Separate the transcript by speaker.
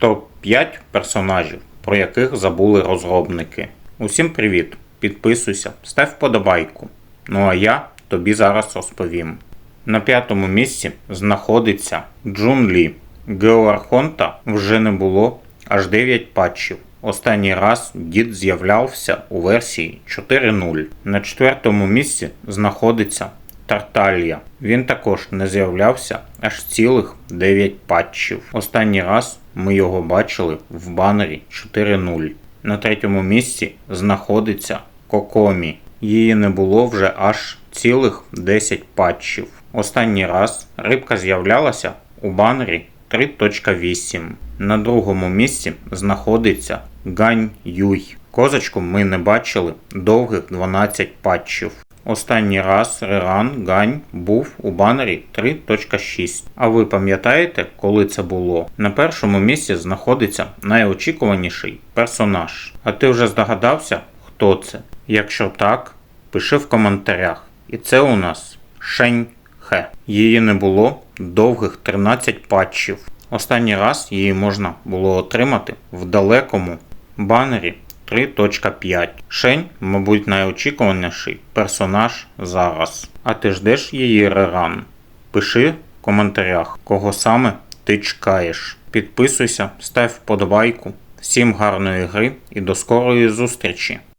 Speaker 1: Топ-5 персонажів, про яких забули розробники. Усім привіт! Підписуйся, став вподобайку. Ну а я тобі зараз розповім. На п'ятому місці знаходиться Джун Лі. Геоархонта вже не було аж 9 патчів. Останній раз дід з'являвся у версії 4.0. На четвертому місці знаходиться Тарталія. Він також не з'являвся аж цілих 9 патчів. Останній раз ми його бачили в банері 4.0. На третьому місці знаходиться Кокомі. Її не було вже аж цілих 10 патчів. Останній раз рибка з'являлася у банері 3.8. На другому місці знаходиться Гань Юй. Козочку ми не бачили довгих 12 патчів. Останній раз Реран Гань був у банері 3.6. А ви пам'ятаєте, коли це було? На першому місці знаходиться найочікуваніший персонаж. А ти вже здогадався, хто це? Якщо так, пиши в коментарях. І це у нас Шень Хе. Її не було довгих 13 патчів. Останній раз її можна було отримати в далекому банері 3.5. Шень, мабуть, найочікуваніший персонаж зараз. А ти ждеш її реран? Пиши в коментарях, кого саме ти чекаєш. Підписуйся, став вподобайку. Всім гарної гри і до скорої зустрічі!